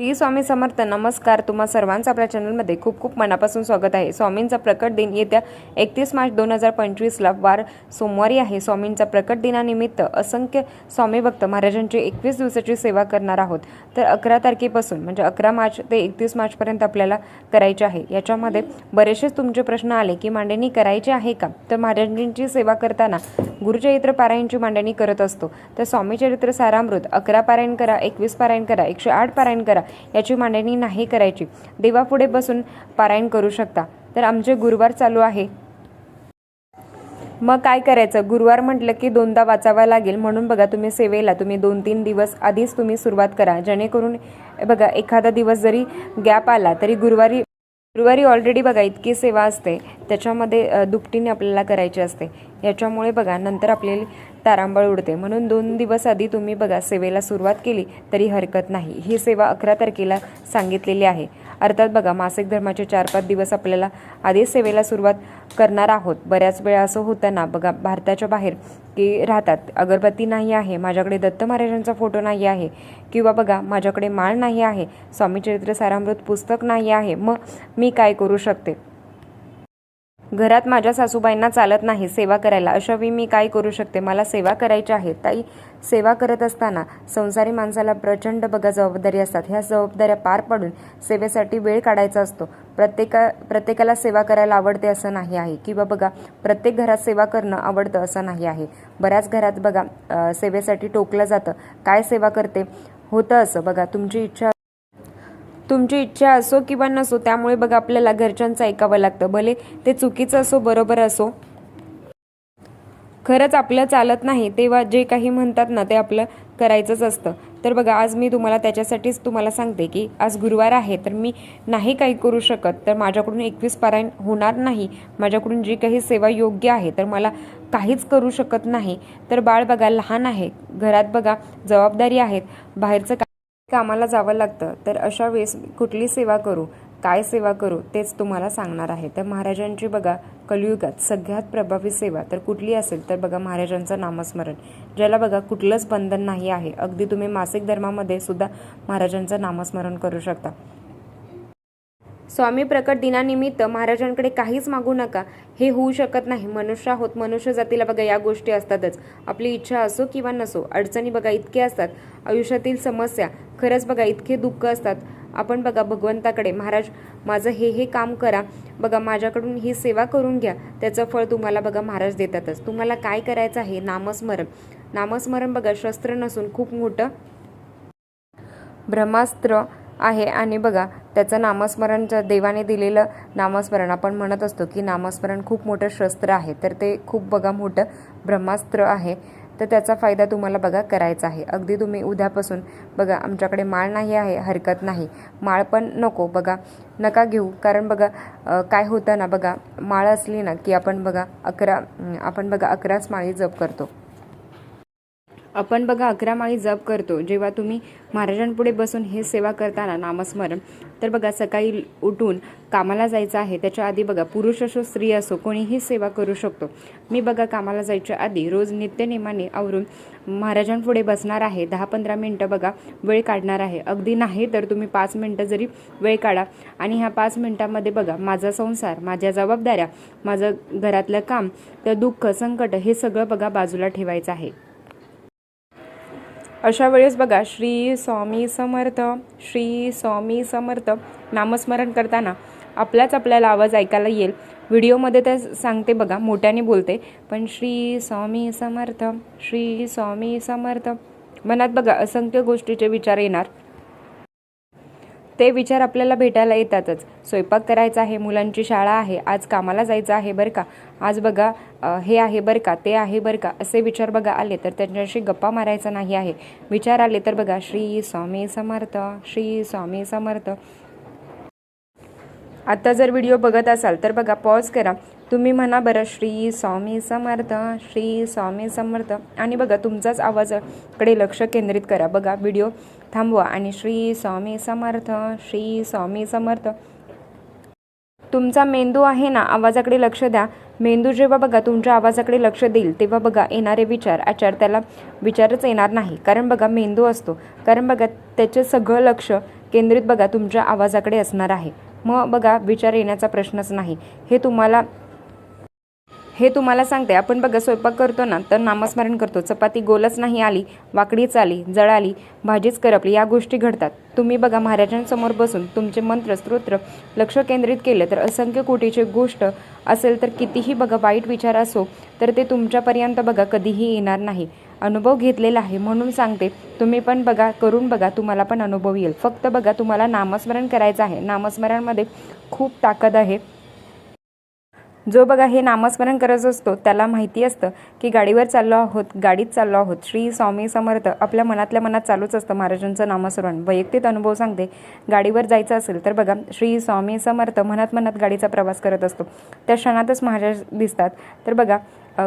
श्री स्वामी समर्थ नमस्कार. तुम्हा सर्वांचं आपल्या चॅनलमध्ये खूप खूप मनापासून स्वागत आहे. स्वामींचा प्रकट दिन येत्या एकतीस मार्च दोन हजार पंचवीसला वार सोमवारी आहे. स्वामींचा प्रकट दिनानिमित्त असंख्य स्वामी भक्त महाराजांची एकवीस दिवसाची सेवा करणार आहोत. तर अकरा तारखेपासून म्हणजे अकरा मार्च ते एकतीस मार्चपर्यंत आपल्याला करायचे आहे. याच्यामध्ये बरेचसेच तुमचे प्रश्न आले की मांडणी करायची आहे का? तर महाराजांची सेवा करताना गुरुचरित्र पारायणची मांडणी करत असतो. तर स्वामी चरित्र सारामृत अकरा पारायण करा एकवीस पारायण करा एकशे आठ पारायण करा याची मांडणी नाही करायची. देवापुढे बसून पारायण करू शकता. तर आमचे गुरुवार चालू आहे. मग काय करायचं? गुरुवार म्हटलं की दोनदा वाचावा लागेल. म्हणून बघा तुम्ही सेवेला तुम्ही दोन तीन दिवस आधीच तुम्ही सुरुवात करा. जेणेकरून बघा एखादा दिवस जरी गॅप आला तरी गुरुवारी गुरुवारी ऑलरेडी बघा इतकी सेवा असते. त्याच्यामध्ये दुपटीने आपल्याला करायची असते. याच्यामुळे बघा नंतर आपल्याला तारांबळ उडते. म्हणून दोन दिवस आधी तुम्ही बघा सेवेला सुरुवात केली तरी हरकत नाही. ही सेवा अकरा तारखेला सांगितलेली आहे. अर्थात बघा मासिक धर्माचे चार पाच दिवस आपल्याला आधी सेवेला सुरुवात करणार आहोत. बऱ्याच वेळा असं होतं ना बघा भारताच्या बाहेर की राहतात. अगरबत्ती नाही आहे माझ्याकडे दत्त महाराजांचा फोटो नाही आहे किंवा बघा माझ्याकडे माळ नाही आहे स्वामी चरित्र सारामृत पुस्तक नाही आहे. मग मी काय करू शकते? घरात माझ्या सासूबाईंना चालत नाही सेवा करायला. अशावेळी मी काय करू शकते? मला सेवा करायची आहे. ताई सेवा करत असताना संसारी माणसाला प्रचंड बघा जबाबदारी असतात. ह्या जबाबदाऱ्या पार पाडून सेवेसाठी वेळ काढायचा असतो. प्रत्येका प्रत्येकाला सेवा करायला आवडते असं नाही आहे. किंवा बघा प्रत्येक घरात सेवा करणं आवडतं असं नाही आहे. बऱ्याच घरात बघा सेवेसाठी टोकलं जातं. काय सेवा करते? होतं असं. बघा तुमची इच्छा तुमची इच्छा असो किंवा नसो त्यामुळे बघा आपल्याला घरच्यांचं ऐकावं लागतं. भले ते चुकीचं असो बरोबर असो. खरंच आपलं चालत नाही तेव्हा जे काही म्हणतात ना ते आपलं करायचंच असतं. तर बघा आज मी तुम्हाला त्याच्यासाठीच तुम्हाला सांगते की आज गुरुवार आहे तर मी नाही काही करू शकत. तर माझ्याकडून एकवीस पारायण होणार नाही. माझ्याकडून जी काही सेवा योग्य आहे तर मला काहीच करू शकत नाही. तर बाळ बघा लहान आहे. घरात बघा जबाबदारी आहेत. बाहेरचं कामाला जावं लागतं. तर अशा वेळेस कुठली सेवा करू काय सेवा करू तेच तुम्हाला सांगणार आहे. तर महाराजांची बघा कलियुगात सगळ्यात प्रभावी सेवा तर कुठली असेल तर बघा महाराजांचं नामस्मरण. ज्याला बघा कुठलंच बंधन नाही आहे. अगदी तुम्ही मासिक धर्मामध्ये सुद्धा महाराजांचं नामस्मरण करू शकता. स्वामी प्रकट दिनानिमित्त महाराजांकडे काहीच मागू नका. हे होऊ शकत नाही. मनुष्य आहोत मनुष्य जातीला बघा या गोष्टी असतातच. आपली इच्छा असो किंवा नसो अडचणी बघा इतके असतात. आयुष्यातील समस्या खरंच बघा इतके दुःख असतात. आपण बघा भगवंताकडे महाराज माझं हे हे काम करा. बघा माझ्याकडून ही सेवा करून घ्या. त्याचं फळ तुम्हाला बघा महाराज देतातच. तुम्हाला काय करायचं आहे? नामस्मरण. नामस्मरण बघा शस्त्र नसून खूप मोठं ब्रह्मास्त्र आहे. आणि बघा त्याचं नामस्मरण ज देवाने दिलेलं नामस्मरण आपण म्हणत असतो की नामस्मरण खूप मोठं शस्त्र आहे तर ते खूप बघा मोठं ब्रह्मास्त्र आहे. तर त्याचा फायदा तुम्हाला बघा करायचा आहे. अगदी तुम्ही उद्यापासून बघा आमच्याकडे माळ नाही आहे हरकत नाही. माळ पण नको बघा. नका घेऊ कारण बघा काय होतं ना बघा माळ असली ना की आपण बघा अकरा आपण बघा अकराच माळी जप करतो. आपण बघा अकरा माळी जप करतो. जेव्हा तुम्ही महाराजांपुढे बसून हे सेवा करताना नामस्मरण तर बघा सकाळी उठून कामाला जायचं आहे. त्याच्या आधी बघा पुरुष असो स्त्री असो कोणीही सेवा करू शकतो. मी बघा कामाला जायच्या आधी रोज नित्यनेमाने आवरून महाराजांपुढे बसणार आहे. दहा पंधरा मिनटं बघा वेळ काढणार आहे. अगदी नाही तर तुम्ही पाच मिनटं जरी वेळ काढा. आणि ह्या पाच मिनटामध्ये बघा माझा संसार माझ्या जबाबदाऱ्या माझं घरातलं काम तर दुःख संकट हे सगळं बघा बाजूला ठेवायचं आहे. अशा वेळेस बघा श्री स्वामी समर्थ श्री स्वामी समर्थ नामस्मरण करताना आपलाच आपल्याला आवाज ऐकायला येईल. व्हिडिओमध्ये तर सांगते बघा मोठ्याने बोलते पण श्री स्वामी समर्थ श्री स्वामी समर्थ. मनात बघा असंख्य गोष्टीचे विचार येणार. ते विचार आपल्याला भेटायला येतातच. स्वयंपाक करायचा आहे मुलांची शाळा आहे आज कामाला जायचं आहे बरं का? आज बघा हे आहे बरं का ते आहे बरं का? असे विचार बघा आले तर त्यांच्याशी गप्पा मारायचा नाही आहे. विचार आले तर बघा श्री स्वामी समर्थ श्री स्वामी समर्थ. आत्ता जर व्हिडिओ बघत असाल तर बघा पॉज करा. तुम्ही म्हणा बरं श्री स्वामी समर्थ श्री स्वामी समर्थ. आणि बघा तुमचाच आवाजाकडे लक्ष केंद्रित करा. बघा व्हिडिओ थांबवा. आणि श्री स्वामी समर्थ श्री स्वामी समर्थ. तुमचा मेंदू आहे ना आवाजाकडे लक्ष द्या. मेंदू जेव्हा बघा तुमच्या आवाजाकडे लक्ष देईल तेव्हा बघा येणारे विचार आचार त्याला विचारच येणार नाही. कारण बघा मेंदू असतो. कारण बघा त्याचे सगळं लक्ष केंद्रित बघा तुमच्या आवाजाकडे असणार आहे. मग बघा विचार येण्याचा प्रश्नच नाही. हे तुम्हाला हे तुम्हाला सांगते. आपण बघा स्वयंपाक करतो ना तर नामस्मरण करतो. चपाती गोलच नाही आली वाकडीच आली जळाली भाजीच करपली या गोष्टी घडतात. तुम्ही बघा महाराजांसमोर बसून तुमचे मंत्र स्तोत्र लक्ष केंद्रित केले तर असंख्य कोटीची गोष्ट असेल तर कितीही बघा वाईट विचार असो तर ते तुमच्यापर्यंत बघा कधीही येणार नाही. अनुभव घेतलेला आहे म्हणून सांगते. तुम्ही पण बघा करून बघा तुम्हाला पण अनुभव येईल. फक्त बघा तुम्हाला नामस्मरण करायचं आहे. नामस्मरणमध्ये खूप ताकद आहे. जो बघा हे नामस्मरण करत असतो त्याला माहिती असतं की गाडीवर चाललो आहोत गाडीत चाललो आहोत. श्री स्वामी समर्थ आपल्या मनातल्या मनात चालूच असतं महाराजांचं नामस्मरण. वैयक्तिक अनुभव सांगते. गाडीवर जायचं असेल तर बघा श्री स्वामी समर्थ मनात मनात गाडीचा प्रवास करत असतो. त्या क्षणातच महाराज दिसतात. तर बघा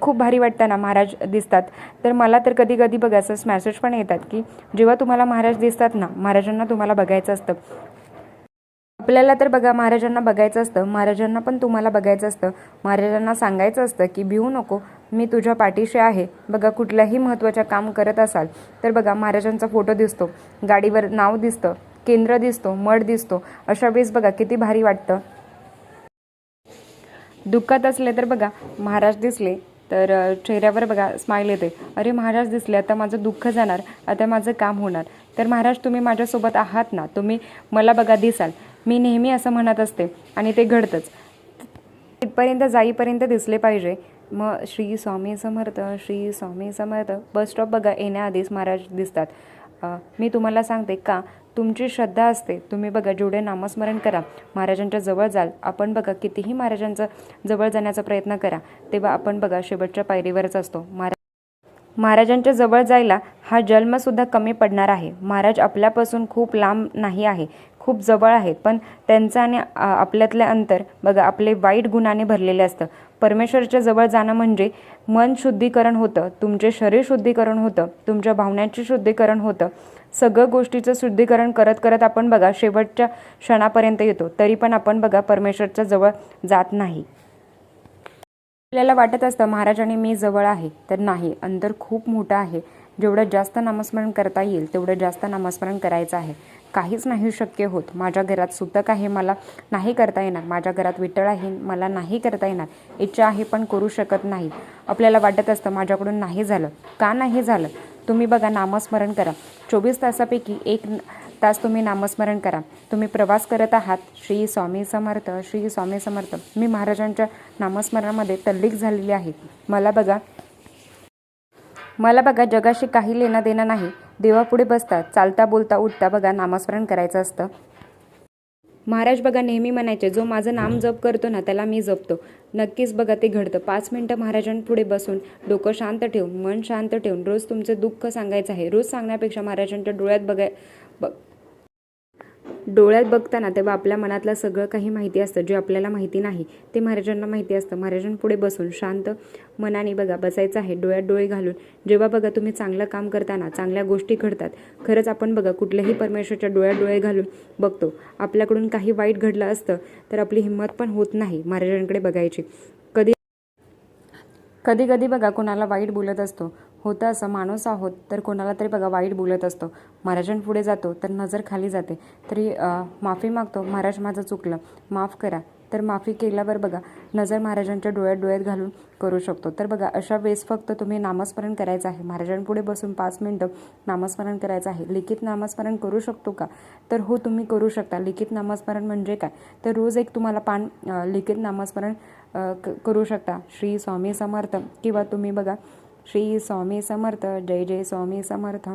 खूप भारी वाटतं ना महाराज दिसतात. तर मला तर कधी कधी बघा असंच मॅसेज पण येतात की जेव्हा तुम्हाला महाराज दिसतात ना महाराजांना तुम्हाला बघायचं असतं. आपल्याला तर बघा महाराजांना बघायचं असतं महाराजांना पण तुम्हाला बघायचं असतं. महाराजांना सांगायचं असतं की भिवू नको मी तुझ्या पाठीशी आहे. बघा कुठल्याही महत्त्वाचं काम करत असाल तर बघा महाराजांचा फोटो दिसतो. गाडीवर नाव दिसतं केंद्र दिसतो मठ दिसतो. अशा वेळेस बघा किती भारी वाटतं. दुःखात असले तर बघा महाराज दिसले तर चेहऱ्यावर बघा स्माईल येते. अरे महाराज दिसले आता माझं दुःख जाणार आता माझं काम होणार. तर महाराज तुम्ही माझ्यासोबत आहात ना तुम्ही मला बघा दिसाल. मी नेहमी असं म्हणत असते आणि ते घडतंच. तिथपर्यंत जाईपर्यंत दिसले पाहिजे. मग श्री स्वामी समर्थ श्री स्वामी समर्थ बस स्टॉप बघा येण्याआधीच महाराज दिसतात. मी तुम्हाला सांगते का? तुमची श्रद्धा असते. तुम्ही बघा जेवढे नामस्मरण करा महाराजांच्या जवळ जाल. आपण बघा कितीही महाराजांचं जवळ जाण्याचा प्रयत्न करा तेव्हा आपण बघा शेवटच्या पायरीवरच असतो. महाराज महाराजांच्या जवळ जायला हा जन्मसुद्धा कमी पडणार आहे. महाराज आपल्यापासून खूप लांब नाही आहे. खूप जवळ आहेत. पण त्यांचं आणि आपल्यातलं अंतर बघा आपले वाईट गुणाने भरलेले असतं. परमेश्वरच्या जवळ जाणं म्हणजे मन शुद्धीकरण होतं तुमचे शरीर शुद्धीकरण होतं तुमच्या भावनांचे शुद्धीकरण होतं. सगळं गोष्टीचं शुद्धीकरण करत करत आपण बघा शेवटच्या क्षणापर्यंत येतो. तरी पण आपण बघा परमेश्वरच्या जवळ जात नाही. आपल्याला वाटत असतं महाराजांनी मी जवळ आहे. तर नाही अंतर खूप मोठं आहे. जेवढं जास्त नामस्मरण करता येईल तेवढं जास्त नामस्मरण करायचं आहे. काहीच नाही शक्य होत. माझ्या घरात सुतक आहे मला नाही करता येणार. माझ्या घरात विठ्ठळ आहे मला नाही करता येणार. इच्छा आहे पण करू शकत नाही. आपल्याला वाटत असतं माझ्याकडून नाही झालं. का नाही झालं? तुम्ही बघा नामस्मरण करा. चोवीस तासापैकी एक तास तुम्ही नामस्मरण करा. तुम्ही प्रवास करत आहात. श्री स्वामी समर्थ श्री स्वामी समर्थ. मी महाराजांच्या नामस्मरणामध्ये तल्लीक झालेली आहे. मला बघा मला बघा जगाशी काही लेणं देणं नाही. देवापुढे बसता चालता बोलता उठता बघा नामस्मरण करायचं असतं. महाराज बघा नेहमी म्हणायचे जो माझं नाम जप करतो ना त्याला मी जपतो. नक्कीच बघा ते घडतं. पाच मिनटं महाराजांपुढे बसून डोकं शांत ठेवून मन शांत ठेवून रोज तुमचं दुःख सांगायचं आहे. रोज सांगण्यापेक्षा महाराजांच्या डोळ्यात बघाय ब डोळ्यात बघताना तेव्हा आपल्या मनातलं सगळं काही माहिती असतं जे आपल्याला माहिती नाही ते महाराजांना माहिती असतं. महाराजांपुढे बसून शांत मनाने बघा बसायचं आहे डोळ्यात डोळे घालून. जेव्हा बघा तुम्ही चांगलं काम करताना चांगल्या गोष्टी घडतात खरंच आपण बघा कुठल्याही परमेश्वरच्या डोळ्यात डोळे घालून बघतो. आपल्याकडून काही वाईट घडलं असतं तर आपली हिंमत पण होत नाही महाराजांकडे बघायची. कधी कधी कधी बघा कोणाला वाईट बोलत असतो. होतं असं माणूस आहोत तर कोणाला तरी बघा वाईट बोलत असतो. महाराजांपुढे जातो तर नजर खाली जाते. तरी माफी मागतो. महाराज माझं चुकलं. माफ करा. तर माफी केल्यावर बघा नजर महाराजांच्या डोळ्यात डोळ्यात घालून करू शकतो. तर बघा अशा वेळेस फक्त तुम्ही नामस्मरण करायचं आहे. महाराजांपुढे बसून पाच मिनटं नामस्मरण करायचं आहे. लिखित नामस्मरण करू शकतो का? तर हो तुम्ही करू शकता. लिखित नामस्मरण म्हणजे काय? तर रोज एक तुम्हाला पान लिखित नामस्मरण क- करू शकता. श्री स्वामी समर्थ. किंवा तुम्ही बघा श्री स्वामी समर्थ जय जय स्वामी समर्थ.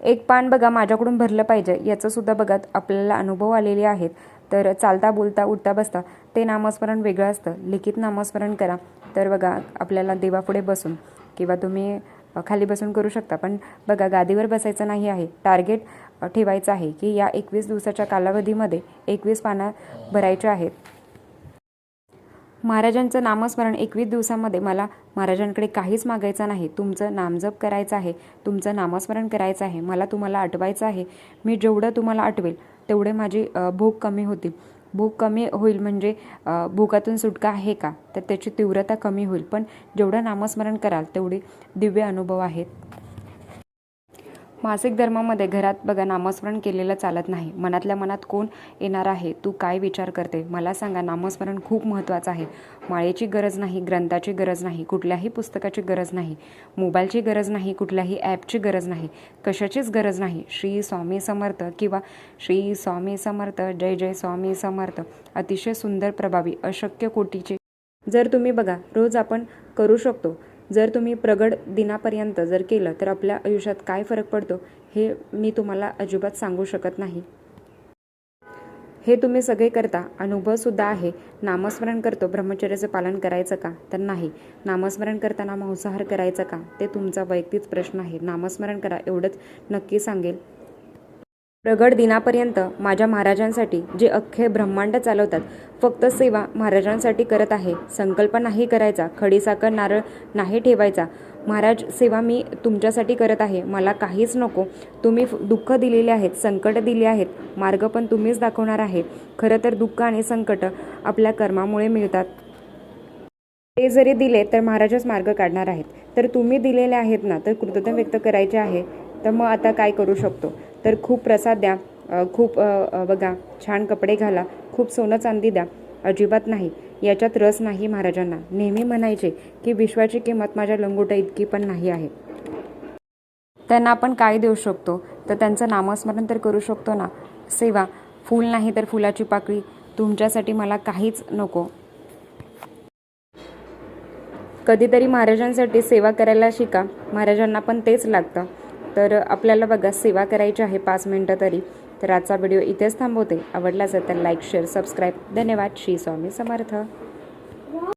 एक पान बघा माझ्याकडून भरलं पाहिजे. याचं सुद्धा बघा आपल्याला अनुभव आलेले आहेत. तर चालता बोलता उठता बसता ते नामस्मरण वेगळं असतं. लिखित नामस्मरण करा. तर बघा आपल्याला देवापुढे बसून किंवा तुम्ही खाली बसून करू शकता. पण बघा गादीवर बसायचं नाही आहे. टार्गेट ठेवायचं आहे की या एकवीस दिवसाच्या कालावधीमध्ये एकवीस पानं भरायच्या आहेत. महाराजांचं नामस्मरण एकवीस दिवसामध्ये मला महाराजांकडे काहीच मागायचं नाही. तुमचं नामजप करायचं आहे तुमचं नामस्मरण करायचं आहे मला तुम्हाला आठवायचं आहे. मी जेवढं तुम्हाला आठवेल तेवढे माझी भूक कमी होतील. भूक कमी होईल म्हणजे भूकातून सुटका आहे का? तर त्याची तीव्रता कमी होईल. पण जेवढं नामस्मरण कराल तेवढे दिव्य अनुभव आहेत. मासिक धर्मामध्ये घरात बघा नामस्मरण केलेलं चालत नाही. मनातल्या मनात कोण येणार आहे? तू काय विचार करते? मला सांगा नामस्मरण खूप महत्त्वाचं आहे. माळेची गरज नाही ग्रंथाची गरज नाही कुठल्याही पुस्तकाची गरज नाही मोबाईलची गरज नाही कुठल्याही ॲपची गरज नाही कशाचीच गरज नाही. श्री स्वामी समर्थ किंवा श्री स्वामी समर्थ जय जय स्वामी समर्थ अतिशय सुंदर प्रभावी अशक्य कोटीचे. जर तुम्ही बघा रोज आपण करू शकतो. जर तुम्ही प्रगड दिनापर्यंत जर केलं तर आपल्या आयुष्यात काय फरक पडतो हे मी तुम्हाला अजिबात सांगू शकत नाही. हे तुम्ही सगळे करता अनुभवसुद्धा आहे. नामस्मरण करतो ब्रह्मचर्याचं पालन करायचं का? तर नाही. नामस्मरण करताना मांसाहार करायचा का? ते तुमचा वैयक्तिक प्रश्न आहे. नामस्मरण करा एवढंच नक्की सांगेल. प्रगड दिनापर्यंत माझ्या महाराजांसाठी जे अख्खे ब्रह्मांड चालवतात फक्त सेवा महाराजांसाठी करत आहे संकल्प नाही करायचा खडीसाखर नारळ नाही ठेवायचा. महाराज सेवा मी तुमच्यासाठी करत आहे मला काहीच नको. तुम्ही फ- दुःख दिलेले आहेत संकट दिले आहेत मार्ग पण तुम्हीच दाखवणार आहे. खरं तर दुःख आणि संकट आपल्या कर्मामुळे मिळतात. ते जरी दिले तर महाराजच मार्ग काढणार आहेत. तर तुम्ही दिलेले आहेत ना तर कृतज्ञ व्यक्त करायचे आहे. तर मग आता काय करू शकतो? तर खूप प्रसाद द्या. खूप बघा छान कपडे घाला. खूप सोनं चांदी द्या. अजिबात नाही. याच्यात रस नाही महाराजांना. नेहमी म्हणायचे की विश्वाची किंमत माझ्या लंगोट्या इतकी पण नाही आहे. त्यांना आपण काय देऊ शकतो? तर त्यांचं नामस्मरण तर करू शकतो ना? सेवा फूल नाही तर फुलाची पाकळी. तुमच्यासाठी मला काहीच नको. कधीतरी महाराजांसाठी सेवा करायला शिका. महाराजांना पण तेच लागतं. तर आपल्याला बघा सेवा करायची आहे पाच मिनटं तरी. तर आजचा व्हिडिओ इथेच थांबवते. आवडला असेल तर लाईक शेअर सबस्क्राईब धन्यवाद. श्री स्वामी समर्थ.